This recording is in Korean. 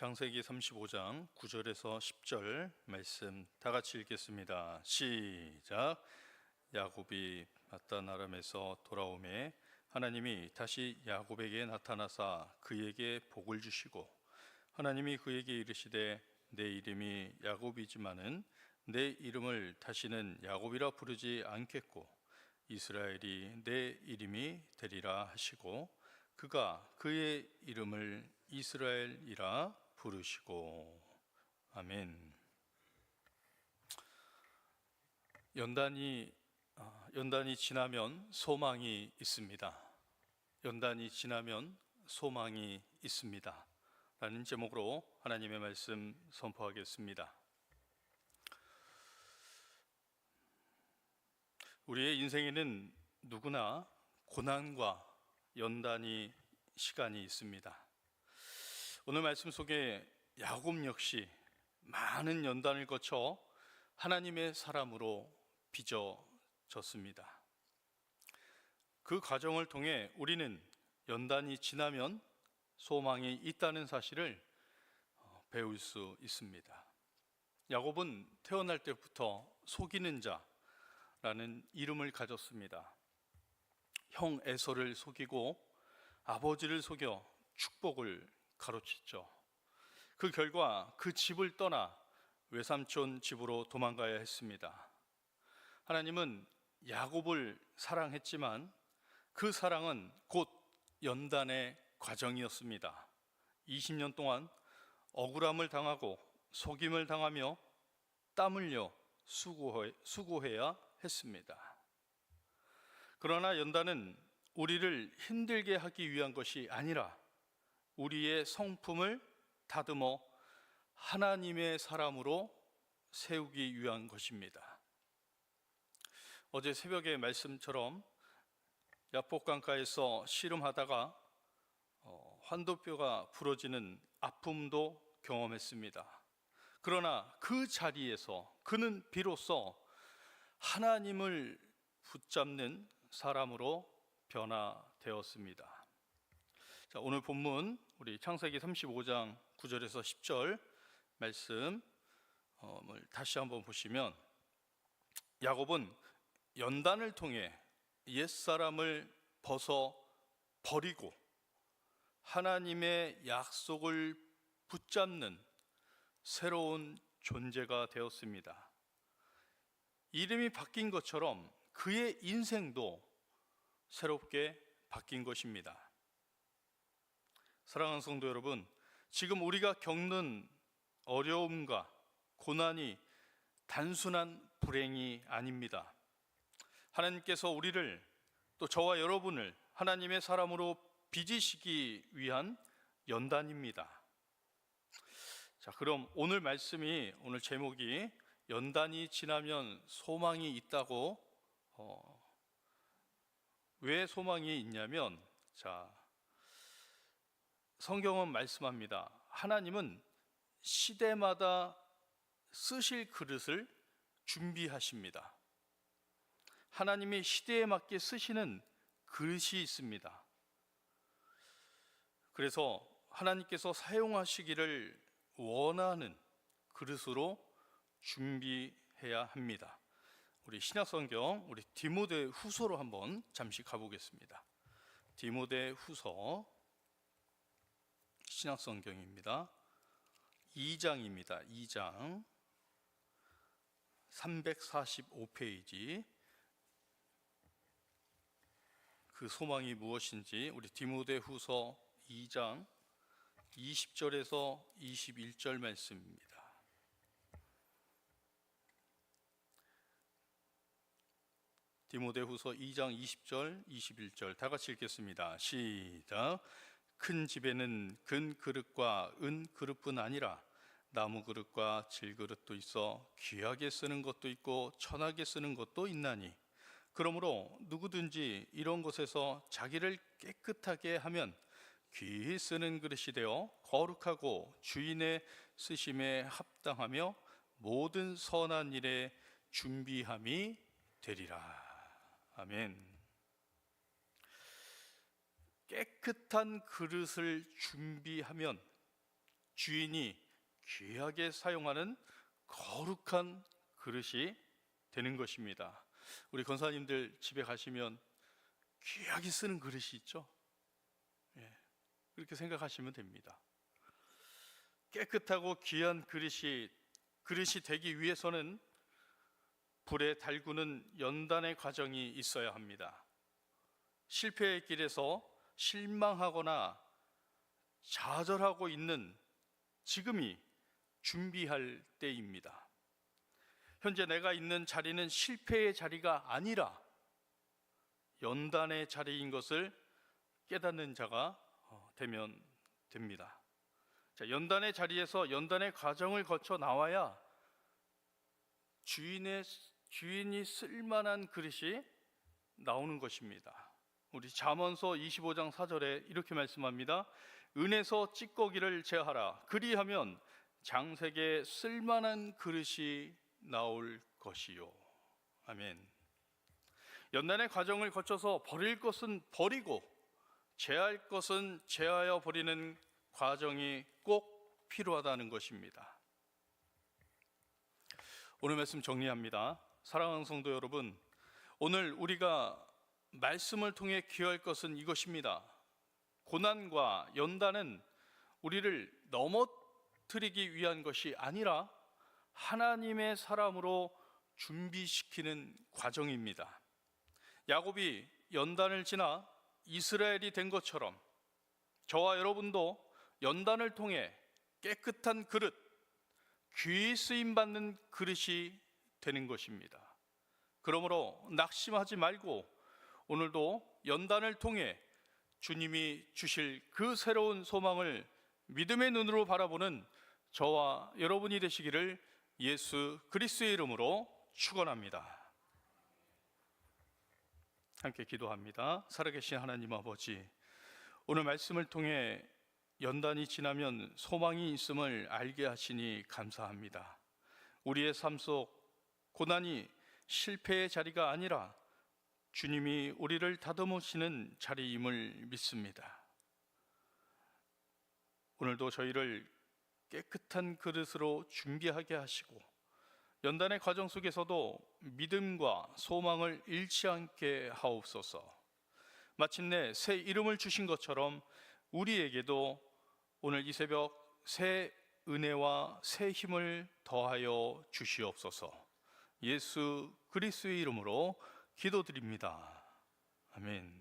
장세기 35장 9절에서 10절 말씀 다 같이 읽겠습니다. 시작. 야곱이 바단 아람에서 돌아오매 하나님이 다시 야곱에게 나타나사 그에게 복을 주시고 하나님이 그에게 이르시되 내 이름이 야곱이지만은 내 이름을 다시는 야곱이라 부르지 않겠고 이스라엘이 내 이름이 되리라 하시고 그가 그의 이름을 이스라엘이라 부르시고 아멘. 연단이 아, 연단이 지나면 소망이 있습니다. 연단이 지나면 소망이 있습니다. 라는 제목으로 하나님의 말씀 선포하겠습니다. 우리의 인생에는 누구나 고난과 연단이 시간이 있습니다. 오늘 말씀 속에 야곱 역시 많은 연단을 거쳐 하나님의 사람으로 빚어졌습니다. 그 과정을 통해 우리는 연단이 지나면 소망이 있다는 사실을 어, 배울 수 있습니다. 야곱은 태어날 때부터 속이는 자라는 이름을 가졌습니다. 형 에서를 속이고 아버지를 속여 축복을 가로챘죠. 그 결과 그 집을 떠나 외삼촌 집으로 도망가야 했습니다. 하나님은 야곱을 사랑했지만 그 사랑은 곧 연단의 과정이었습니다. 20년 동안 억울함을 당하고 속임을 당하며 땀 흘려 수고해, 수고해야 했습니다. 그러나 연단은 우리를 힘들게 하기 위한 것이 아니라 우리의 성품을 다듬어 하나님의 사람으로 세우기 위한 것입니다. 어제 새벽의 말씀처럼 야복강가에서 씨름하다가 어, 환도뼈가 부러지는 아픔도 경험했습니다. 그러나 그 자리에서 그는 비로소 하나님을 붙잡는 사람으로 변화되었습니다. 자, 오늘 본문 우리 창세기 35장 9절에서 10절 말씀을 다시 한번 보시면 야곱은 연단을 통해 옛사람을 벗어 버리고 하나님의 약속을 붙잡는 새로운 존재가 되었습니다. 이름이 바뀐 것처럼 그의 인생도 새롭게 바뀐 것입니다. 사랑하는 성도 여러분, 지금 우리가 겪는 어려움과 고난이 단순한 불행이 아닙니다. 하나님께서 우리를 또 저와 여러분을 하나님의 사람으로 빚으시기 위한 연단입니다. 자, 그럼 오늘 말씀이 오늘 제목이 연단이 지나면 소망이 있다고 어, 왜 소망이 있냐면 자 성경은 말씀합니다. 하나님은 시대마다 쓰실 그릇을 준비하십니다. 하나님이 시대에 맞게 쓰시는 그릇이 있습니다. 그래서 하나님께서 사용하시기를 원하는 그릇으로 준비해야 합니다. 우리 신약 성경 우리 디모데 후서로 한번 잠시 가보겠습니다. 디모데 후서 신약 성경입니다. 2장입니다. 2장 345페이지 그 소망이 무엇인지 우리 디모데 후서 2장 20절에서 21절 말씀입니다. 디모데후서 2장 20절, 21절 다 같이 읽겠습니다. 시작. 큰 집에는 금 그릇과 은 그릇뿐 아니라 나무 그릇과 질 그릇도 있어 귀하게 쓰는 것도 있고 천하게 쓰는 것도 있나니 그러므로 누구든지 이런 것에서 자기를 깨끗하게 하면 귀히 쓰는 그릇이 되어 거룩하고 주인의 쓰심에 합당하며 모든 선한 일에 준비함이 되리라. 아멘. 깨끗한 그릇을 준비하면 주인이 귀하게 사용하는 거룩한 그릇이 되는 것입니다. 우리 권사님들 집에 가시면 귀하게 쓰는 그릇이 있죠. 예, 그렇게 생각하시면 됩니다. 깨끗하고 귀한 그릇이 그릇이 되기 위해서는 불에 달구는 연단의 과정이 있어야 합니다. 실패의 길에서 실망하거나 좌절하고 있는 지금이 준비할 때입니다. 현재 내가 있는 자리는 실패의 자리가 아니라 연단의 자리인 것을 깨닫는 자가 어, 되면 됩니다. 자, 연단의 자리에서 연단의 과정을 거쳐 나와야 주인의 주인이 쓸만한 그릇이 나오는 것입니다. 우리 잠언서 25장 4절에 이렇게 말씀합니다. 은에서 찌꺼기를 제하라. 그리하면 장색에 쓸만한 그릇이 나올 것이요. 아멘. 연단의 과정을 거쳐서 버릴 것은 버리고 제할 것은 제하여 버리는 과정이 꼭 필요하다는 것입니다. 오늘 말씀 정리합니다. 사랑하는 성도 여러분, 오늘 우리가 말씀을 통해 기여할 것은 이것입니다. 고난과 연단은 우리를 넘어뜨리기 위한 것이 아니라 하나님의 사람으로 준비시키는 과정입니다. 야곱이 연단을 지나 이스라엘이 된 것처럼 저와 여러분도 연단을 통해 깨끗한 그릇, 귀히 쓰임 받는 그릇이 되는 것입니다. 그러므로 낙심하지 말고 오늘도 연단을 통해 주님이 주실 그 새로운 소망을 믿음의 눈으로 바라보는 저와 여러분이 되시기를 예수 그리스도의 이름으로 축원합니다. 함께 기도합니다. 살아계신 하나님 아버지, 오늘 말씀을 통해 연단이 지나면 소망이 있음을 알게 하시니 감사합니다. 우리의 삶 속 고난이 실패의 자리가 아니라 주님이 우리를 다듬으시는 자리임을 믿습니다. 오늘도 저희를 깨끗한 그릇으로 준비하게 하시고 연단의 과정 속에서도 믿음과 소망을 잃지 않게 하옵소서. 마침내 새 이름을 주신 것처럼 우리에게도 오늘 이 새벽 새 은혜와 새 힘을 더하여 주시옵소서. 예수 그리스도의 이름으로 기도드립니다. 아멘.